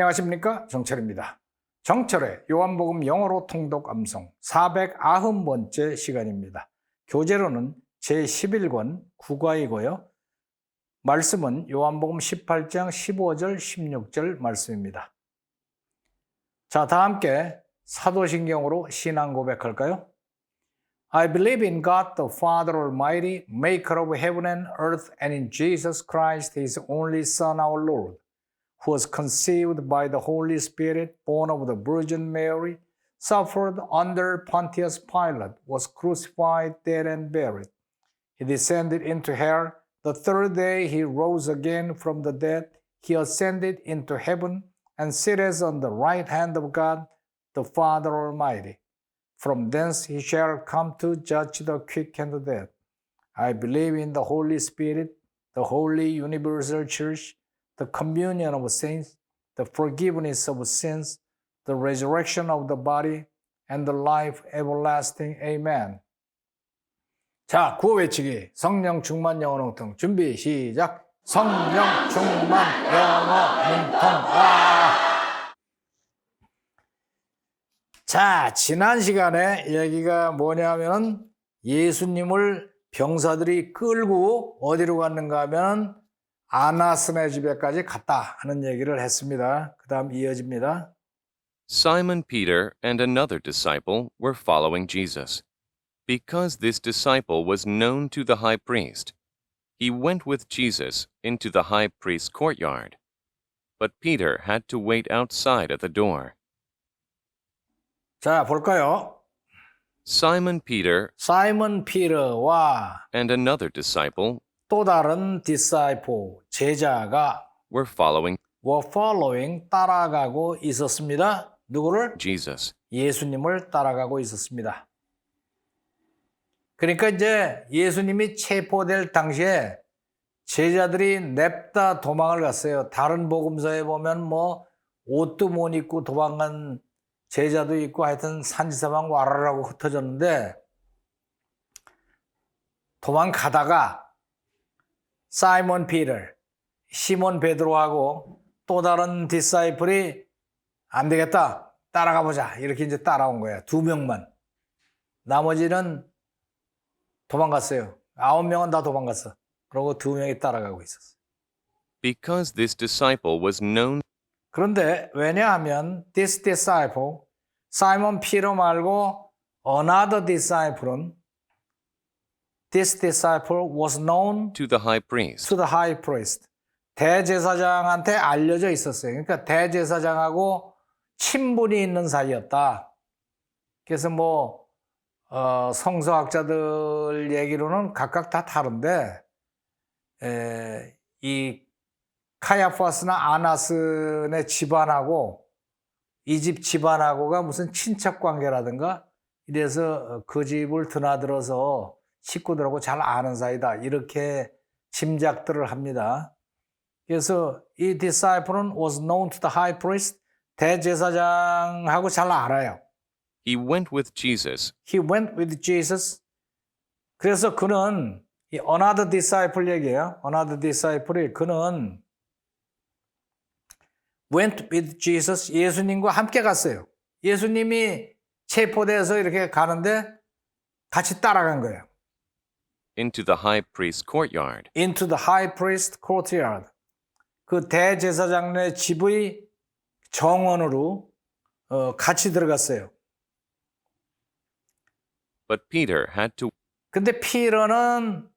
안녕하십니까 정철입니다. 정철의 요한복음 영어로 통독 암송 490번째 시간입니다. 교재로는 제11권 국가이고요. 말씀은 요한복음 18장 15절 16절 말씀입니다. 자, 다 함께 사도신경으로 신앙 고백할까요? I believe in God the Father Almighty, maker of heaven and earth, and in Jesus Christ, his only Son, our Lord, who was conceived by the Holy Spirit, born of the Virgin Mary, suffered under Pontius Pilate, was crucified, dead, and buried. He descended into hell. The third day he rose again from the dead. He ascended into heaven and sitteth on the right hand of God, the Father Almighty. From thence he shall come to judge the quick and the dead. I believe in the Holy Spirit, the holy universal church, the communion of saints, the forgiveness of sins, the resurrection of the body, and the life everlasting. Amen. 자, 구호 외치기. 성령 충만 영어 능통. 준비, 시작. 성령 충만 영어 능통. 아! 자, 지난 시간에 얘기가 뭐냐면 예수님을 병사들이 끌고 어디로 갔는가 하면 아나스네 집에까지 갔다 하는 얘기를 했습니다. 그 다음 이어집니다. Simon Peter and another disciple were following Jesus. Because this disciple was known to the high priest, he went with Jesus into the high priest's courtyard. But Peter had to wait outside at the door. 자, 볼까요? Simon Peter 사이먼 피터와 and another disciple 또 다른 디사이포 제자가 were following were following 따라가고 있었습니다. 누구를? Jesus. 예수님을 따라가고 있었습니다. 그러니까 이제 예수님이 체포될 당시에 제자들이 냅다 도망을 갔어요. 다른 복음서에 보면 뭐 옷도 못 입고 도망간 제자도 있고 하여튼 산지사방 와라라고 흩어졌는데 도망가다가 사이먼 피터, 시몬 베드로하고 또 다른 디사이플이 안 되겠다. 따라가 보자. 이렇게 이제 따라온 거예요. 두 명만. 나머지는 도망갔어요. 아홉 명은 다 도망갔어. 그리고 두 명이 따라가고 있었어. Because this disciple was known 그런데 왜냐하면 this disciple, 사이먼 피터 말고 another disciple은 this disciple was known to the high priest. to the high priest. 대제사장한테 알려져 있었어요. 그러니까 대제사장하고 친분이 있는 사이였다. 그래서 뭐 어, 성서학자들 얘기로는 각각 다 다른데 에, 이 카야파스나 아나스네 집안하고 이 집 집안하고가 무슨 친척 관계라든가 이래서 그 집을 드나들어서 식구들하고 잘 아는 사이다 이렇게 짐작들을 합니다. 그래서 이 disciple은 was known to the high priest 대제사장하고 잘 알아요. He went with Jesus He went with Jesus. 그래서 그는 이 another disciple 얘기예요. another disciple이 그는 went with Jesus. 예수님과 함께 갔어요. 예수님이 체포돼서 이렇게 가는데 같이 따라간 거예요. Into the high priest's courtyard. into the high priest courtyard. 그 대제사장네 집의 정원으로 어, 같이 들어갔어요. But Peter had to 근데 피러는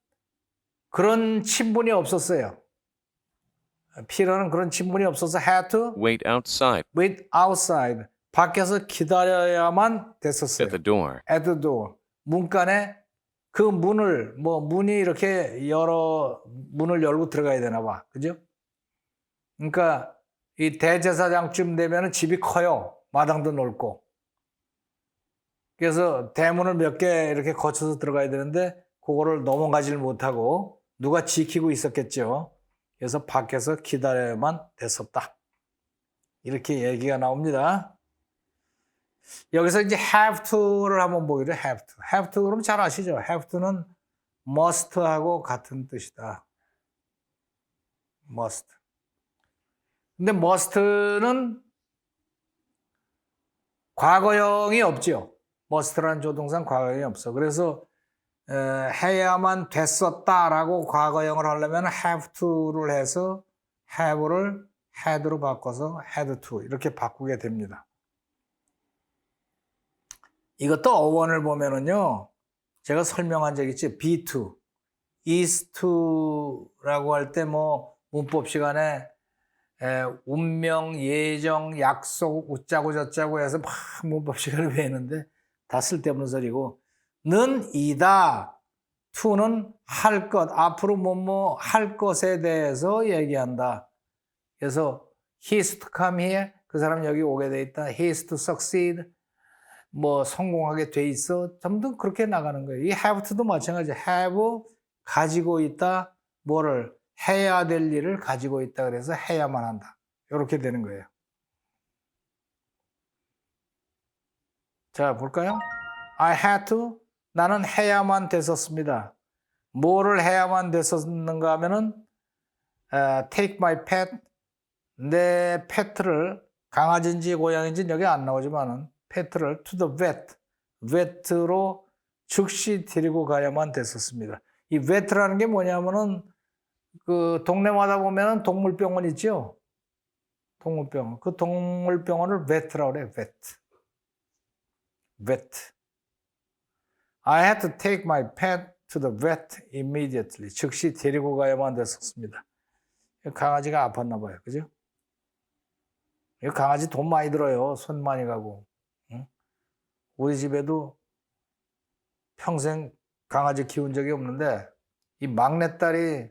그런 친분이 없었어요. 피러는 그런 친분이 없어서 had to wait outside wait outside. 밖에서 기다려야만 됐었어요. at the door. at the door. 문간에 그 문을 뭐 문이 이렇게 열어 문을 열고 들어가야 되나 봐. 그죠? 그러니까 이 대제사장쯤 되면은 집이 커요. 마당도 넓고. 그래서 대문을 몇 개 이렇게 거쳐서 들어가야 되는데 그거를 넘어가질 못하고 누가 지키고 있었겠죠. 그래서 밖에서 기다려야만 됐었다. 이렇게 얘기가 나옵니다. 여기서 이제 have to를 한번 보기로 have to. have to 그러면 잘 아시죠? have to는 must하고 같은 뜻이다. must. 근데 must는 과거형이 없죠. must라는 조동사는 과거형이 없어. 그래서 에, 해야만 됐었다라고 과거형을 하려면 have to를 해서 have를 had로 바꿔서 had to 이렇게 바꾸게 됩니다. 이것도 어원을 보면은요. 제가 설명한 적 있지. be to, is to라고 할 때 뭐 문법 시간에 에, 운명, 예정, 약속, 웃자고 저자고 해서 막 문법 시간을 외우는데 다 쓸데없는 소리고 는 이다. to는 할 것, 앞으로 뭐뭐 할 것에 대해서 얘기한다. 그래서 he is to come here. 그 사람 여기 오게 돼 있다. he is to succeed. 뭐 성공하게 돼 있어. 전부 그렇게 나가는 거예요. 이 have to도 마찬가지. have 가지고 있다. 뭐를 해야 될 일을 가지고 있다. 그래서 해야만 한다. 이렇게 되는 거예요. 자, 볼까요? I had to. 나는 해야만 됐었습니다. 뭐를 해야만 됐었는가 하면은 어, take my pet. 내 페트를 강아지인지 고양이인지 여기 안 나오지만은 페트를 to the vet. vet로 즉시 데리고 가야만 됐었습니다. 이 vet라는 게 뭐냐면은 그 동네마다 보면은 동물병원 있죠. 동물병원. 그 동물병원을 vet라고 그래. vet. vet. I had to take my pet to the vet immediately. 즉시 데리고 가야만 됐었습니다. 강아지가 아팠나 봐요. 그죠? 이 강아지 돈 많이 들어요. 손 많이 가고. 응? 우리 집에도 평생 강아지 키운 적이 없는데 이 막내딸이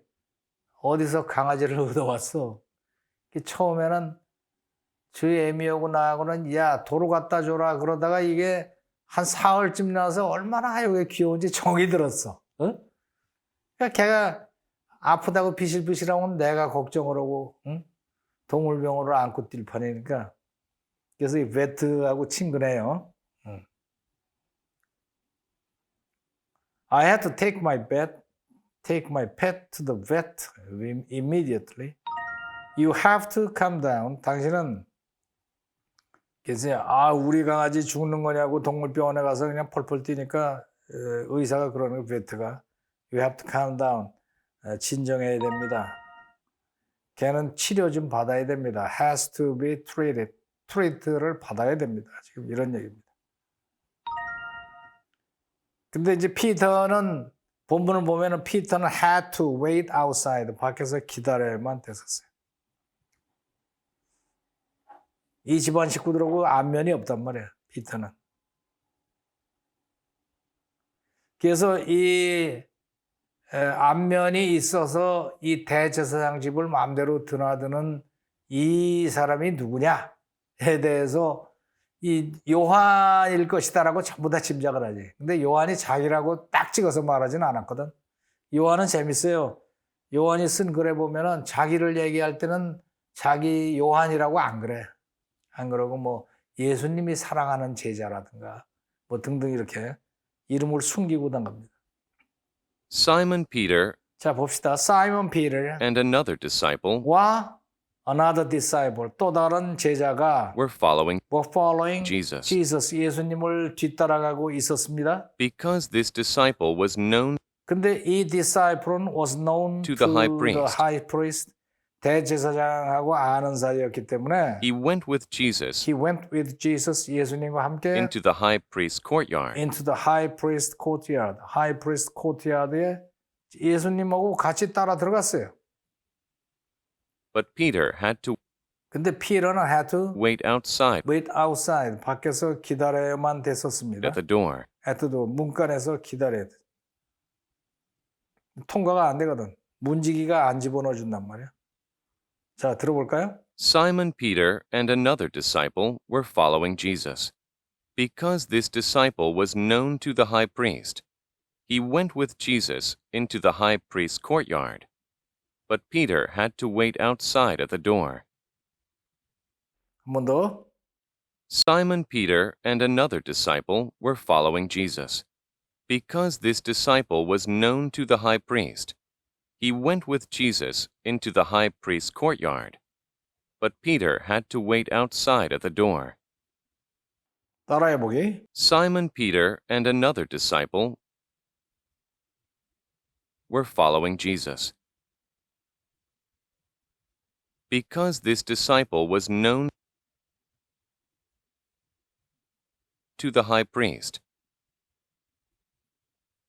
어디서 강아지를 얻어왔어. 처음에는 저희 애미하고 나하고는 야 도로 갖다 줘라 그러다가 이게 한 사흘쯤 나서 얼마나 여기 귀여운지 정이 들었어. 어? 그러니까 걔가 아프다고 비실비실하면 내가 걱정을 하고 응? 동물병원으로 안고 뛸 판이니까 그래서 이 베트하고 친근해요. 응. I had to take my pet, take my pet to the vet immediately. You have to calm down. 당신은 그래서 아 우리 강아지 죽는 거냐고 동물병원에 가서 그냥 펄펄 뛰니까 의사가 그러는 거 베트가 You have to calm down. 진정해야 됩니다. 걔는 치료 좀 받아야 됩니다. Has to be treated. 트리트를 받아야 됩니다. 지금 이런 얘기입니다. 근데 이제 피터는 본문을 보면은 피터는 had to wait outside 밖에서 기다려야만 됐었어요. 이 집안 식구들하고 안면이 없단 말이에요. 피터는. 그래서 이 안면이 있어서 이 대제사장 집을 마음대로 드나드는 이 사람이 누구냐에 대해서 이 요한일 것이다라고 전부 다 짐작을 하지. 근데 요한이 자기라고 딱 찍어서 말하지는 않았거든. 요한은 재밌어요. 요한이 쓴 글에 보면은 자기를 얘기할 때는 자기 요한이라고 안 그래. 안 그러고 뭐 예수님이 사랑하는 제자라든가 뭐 등등 이렇게 이름을 숨기고 당갑니다. Simon Peter 자 봅시다. 사이먼 피터 and another disciple 와 another disciple 또 다른 제자가 were following were following Jesus. Jesus 예수님을 뒤따라가고 있었습니다. because this disciple was known 근데 이 disciple은 was known To the high priest. high priest 대제사장하고 아는 사이였기 때문에 he went with Jesus he went with Jesus 예수님과 함께 into the high priest's courtyard. into the high priest courtyard high priest courtyard에 예수님하고 같이 따라 들어갔어요. But Peter had to 근데 피터는 had to wait outside wait outside 밖에서 기다려야만 됐었습니다. at the door. 에트도 문간에서 기다려야 돼. 통과가 안 되거든. 문지기가 안 집어넣어 준단 말이야. 자, 들어볼까요? Simon Peter and another disciple were following Jesus. Because this disciple was known to the high priest, he went with Jesus into the high priest's courtyard. But Peter had to wait outside at the door. 한 번 더. Simon Peter and another disciple were following Jesus. Because this disciple was known to the high priest, he went with Jesus into the high priest's courtyard. But Peter had to wait outside at the door. 따라해 보기. Simon Peter and another disciple were following Jesus. Because this disciple was known to the high priest,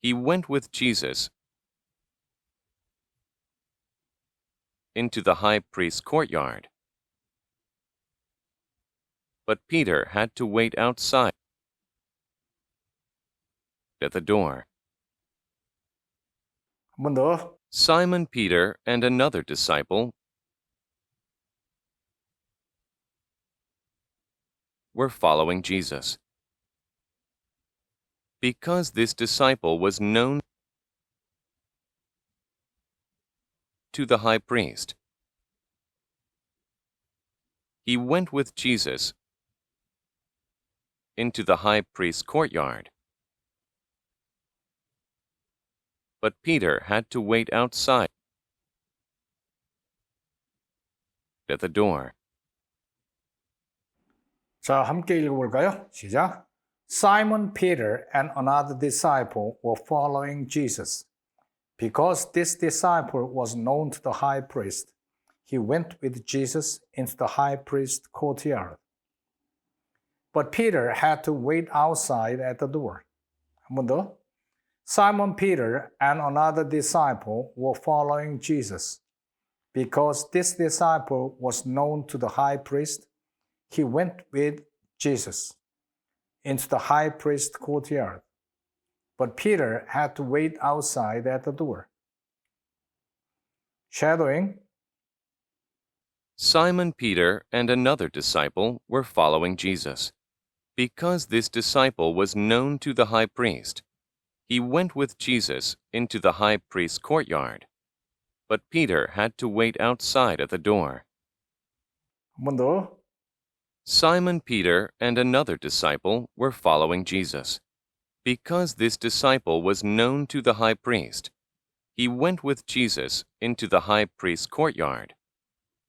he went with Jesus into the high priest's courtyard. But Peter had to wait outside at the door. Simon Peter and another disciple were following Jesus. Because this disciple was known to the high priest, he went with Jesus into the high priest's courtyard. But Peter had to wait outside at the door. 자, 함께 읽어볼까요? 시작. Simon Peter and another disciple were following Jesus. Because this disciple was known to the high priest, he went with Jesus into the high priest's courtyard. But Peter had to wait outside at the door. 한 번 더. Simon Peter and another disciple were following Jesus. Because this disciple was known to the high priest, he went with Jesus into the high priest's courtyard. But Peter had to wait outside at the door. Shadowing. Simon Peter and another disciple were following Jesus. Because this disciple was known to the high priest, he went with Jesus into the high priest's courtyard. But Peter had to wait outside at the door. 한 번 더. Simon Peter and another disciple were following Jesus. Because this disciple was known to the high priest, he went with Jesus into the high priest's courtyard.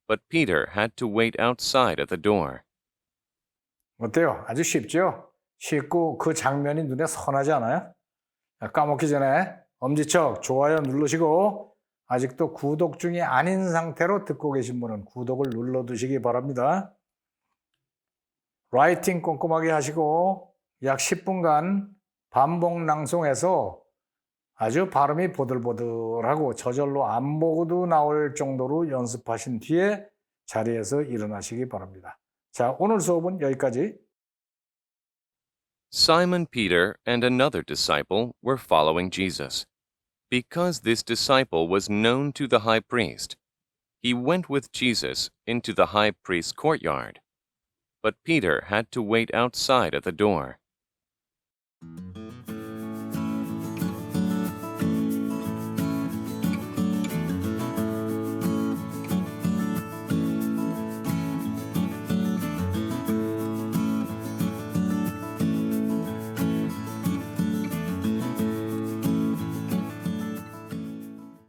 But Peter had to wait outside at the door. 어때요? 아주 쉽죠? 쉽고 그 장면이 눈에 선하지 않아요? 자, 까먹기 전에 엄지척 좋아요 누르시고 아직도 구독 중이 아닌 상태로 듣고 계신 분은 구독을 눌러두시기 바랍니다. 라이팅 꼼꼼하게 하시고 약 10분간 반복 낭송해서 아주 발음이 보들보들하고 저절로 안 보고도 나올 정도로 연습하신 뒤에 자리에서 일어나시기 바랍니다. 자, 오늘 수업은 여기까지. Simon Peter and another disciple were following Jesus. Because this disciple was known to the high priest, he went with Jesus into the high priest's courtyard. but Peter had to wait outside at the door.